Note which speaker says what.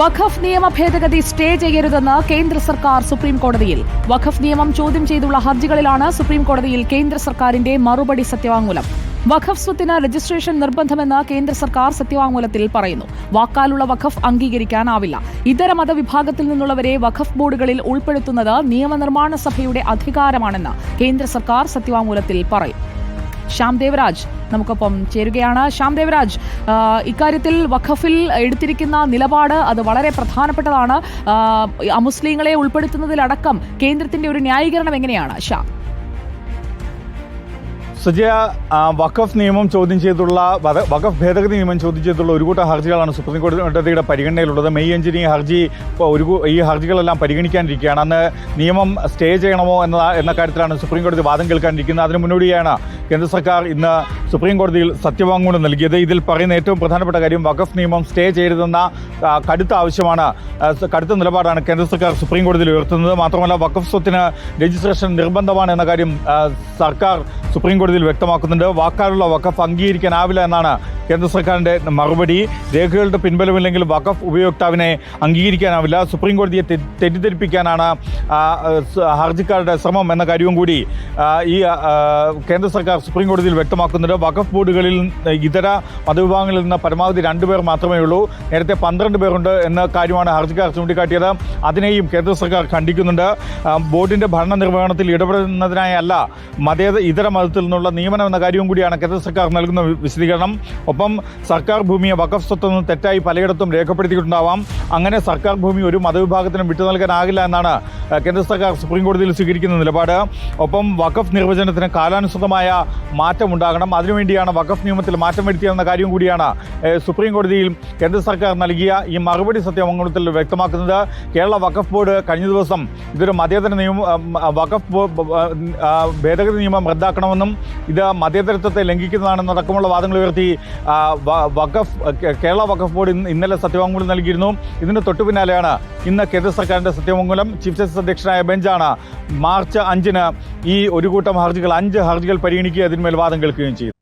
Speaker 1: വഖഫ് നിയമ ഭേദഗതി സ്റ്റേ ചെയ്യരുതെന്ന് കേന്ദ്ര സർക്കാർ സുപ്രീം കോടതിയിൽ. വഖഫ് നിയമം ചോദ്യം ചെയ്തുള്ള ഹർജികളിലാണ് സുപ്രീം കോടതിയിൽ കേന്ദ്ര സർക്കാരിന്റെ മറുപടി സത്യവാങ്മൂലം. വഖഫ് സ്വത്തിന് രജിസ്ട്രേഷൻ നിർബന്ധമെന്ന് കേന്ദ്ര സർക്കാർ സത്യവാങ്മൂലത്തിൽ പറയുന്നു. വാക്കാലുള്ള വഖഫ് അംഗീകരിക്കാനാവില്ല. ഇതര മതവിഭാഗത്തിൽ നിന്നുള്ളവരെ വഖഫ് ബോർഡുകളിൽ ഉൾപ്പെടുത്തുന്നത് നിയമനിർമ്മാണ സഭയുടെ അധികാരമാണെന്ന് കേന്ദ്ര സർക്കാർ സത്യവാങ്മൂലത്തിൽ പറയും. ശ്യാം ദേവരാജ് നമുക്കൊപ്പം ചേരുകയാണ്. ശ്യാം ദേവരാജ് ഇക്കാര്യത്തിൽ വഖഫിൽ എടുത്തിരിക്കുന്ന നിലപാട് അത് വളരെ പ്രധാനപ്പെട്ടതാണ്. അമുസ്ലിങ്ങളെ ഉൾപ്പെടുത്തുന്നതിലടക്കം കേന്ദ്രത്തിന്റെ ഒരു ന്യായീകരണം എങ്ങനെയാണ്? ശ്യാം.
Speaker 2: സുജയ വഖഫ് നിയമം ചോദ്യം ചെയ്തുള്ള വഖഫ് ഭേദഗതി നിയമം ചോദ്യം ചെയ്തുള്ള ഒരു കൂട്ടം ഹർജികളാണ് സുപ്രീം കോടതിയുടെ പരിഗണനയിലുള്ളത്. മെയ് അഞ്ചിന് ഈ ഹർജി ഒരു ഈ ഹർജികളെല്ലാം പരിഗണിക്കാനിരിക്കുകയാണ്. അന്ന് നിയമം സ്റ്റേ ചെയ്യണമോ എന്ന എന്ന കാര്യത്തിലാണ് സുപ്രീം കോടതി വാദം കേൾക്കാനിരിക്കുന്നത്. അതിന് മുന്നോടിയാണ് കേന്ദ്ര സർക്കാർ ഇന്ന് സുപ്രീം കോടതിയിൽ സത്യവാങ്മൂലം നൽകിയത്. ഇതിൽ പറയുന്ന ഏറ്റവും പ്രധാനപ്പെട്ട കാര്യം വഖഫ് നിയമം സ്റ്റേ ചെയ്യരുതെന്ന കടുത്ത ആവശ്യമാണ്. കടുത്ത നിലപാടാണ് കേന്ദ്ര സർക്കാർ സുപ്രീം കോടതിയിൽ ഉയർത്തുന്നത്. മാത്രമല്ല വഖഫ് സ്വത്തിന് രജിസ്ട്രേഷൻ നിർബന്ധമാണ് എന്ന കാര്യം സർക്കാർ സുപ്രീം കോടതിയിൽ വ്യക്തമാക്കുന്നുണ്ട്. വാക്കാലുള്ള വഖഫ് അംഗീകരിക്കാനാവില്ല എന്നാണ് കേന്ദ്ര സർക്കാരിന്റെ മറുപടി രേഖകളുടെ പിൻബലമില്ലെങ്കിൽ വഖഫ് ഉപയോക്താവിനെ അംഗീകരിക്കാനാവില്ല. സുപ്രീം കോടതിയെ തെറ്റിദ്ധരിപ്പിക്കാനാണ് ഹർജിക്കാരുടെ ശ്രമം എന്ന കാര്യവും കൂടി ഈ കേന്ദ്ര സർക്കാർ സുപ്രീം കോടതിയിൽ വ്യക്തമാക്കുന്നുണ്ട്. വഖഫ് ബോർഡുകളിൽ ഇതര മതവിഭാഗങ്ങളിൽ നിന്ന് പരമാവധി രണ്ടുപേർ മാത്രമേ ഉള്ളൂ. നേരത്തെ പന്ത്രണ്ട് പേരുണ്ട് എന്ന കാര്യമാണ് ഹർജിക്കാർ ചൂണ്ടിക്കാട്ടിയത്. അതിനെയും കേന്ദ്ര സർക്കാർ ഖണ്ഡിക്കുന്നുണ്ട്. ബോർഡിന്റെ ഭരണ നിർവഹണത്തിൽ ഇടപെടുന്നതിനായല്ല മതേതര ഇതര മതത്തിൽ നിന്നുള്ള നിയമനം എന്ന കാര്യവും കൂടിയാണ് കേന്ദ്ര സർക്കാർ നൽകുന്ന വിശദീകരണം. ഒപ്പം സർക്കാർ ഭൂമിയെ വഖഫ് സ്വത്തെന്ന് തെറ്റായി പലയിടത്തും രേഖപ്പെടുത്തിയിട്ടുണ്ടാവാം. അങ്ങനെ സർക്കാർ ഭൂമി ഒരു മതവിഭാഗത്തിനും വിട്ടു നൽകാനാകില്ല എന്നാണ് കേന്ദ്ര സർക്കാർ സുപ്രീം കോടതിയിൽ സ്വീകരിക്കുന്ന നിലപാട്. ഒപ്പം വഖഫ് നിർവചനത്തിന് കാലാനുസൃതമായ മാറ്റം ഉണ്ടാകണം അതിനുവേണ്ടിയാണ് വഖഫ് നിയമത്തിൽ മാറ്റം വരുത്തിയെന്ന കാര്യം കൂടിയാണ് സുപ്രീം കോടതിയിൽ കേന്ദ്ര സർക്കാർ നൽകിയ ഈ മറുപടി സത്യമംഗളത്തിൽ വ്യക്തമാക്കുന്നത്. കേരള വഖഫ് ബോർഡ് കഴിഞ്ഞ ദിവസം ഇതൊരു മതേതര നിയമം വഖഫ് ഭേദഗതി നിയമം റദ്ദാക്കണമെന്നും ഇത് മതേതരത്വത്തെ ലംഘിക്കുന്നതാണെന്നടക്കമുള്ള വാദങ്ങൾ ഉയർത്തി വഖഫ് കേരള വഖഫ് ബോർഡ് ഇന്ന് ഇന്നലെ സത്യവാങ്മൂലം നൽകിയിരുന്നു. ഇതിന് തൊട്ടു പിന്നാലെയാണ് ഇന്ന് കേന്ദ്ര സർക്കാരിന്റെ സത്യവാങ്മൂലം ചീഫ് ജസ്റ്റിസ് അധ്യക്ഷനായ ബെഞ്ചാണ് മാർച്ച് അഞ്ചിന് ഈ ഒരു കൂട്ടം ഹർജികൾ അഞ്ച് ഹർജികൾ പരിഗണിക്കുകയും അതിന്മേൽ വാദം കേൾക്കുകയും ചെയ്തു.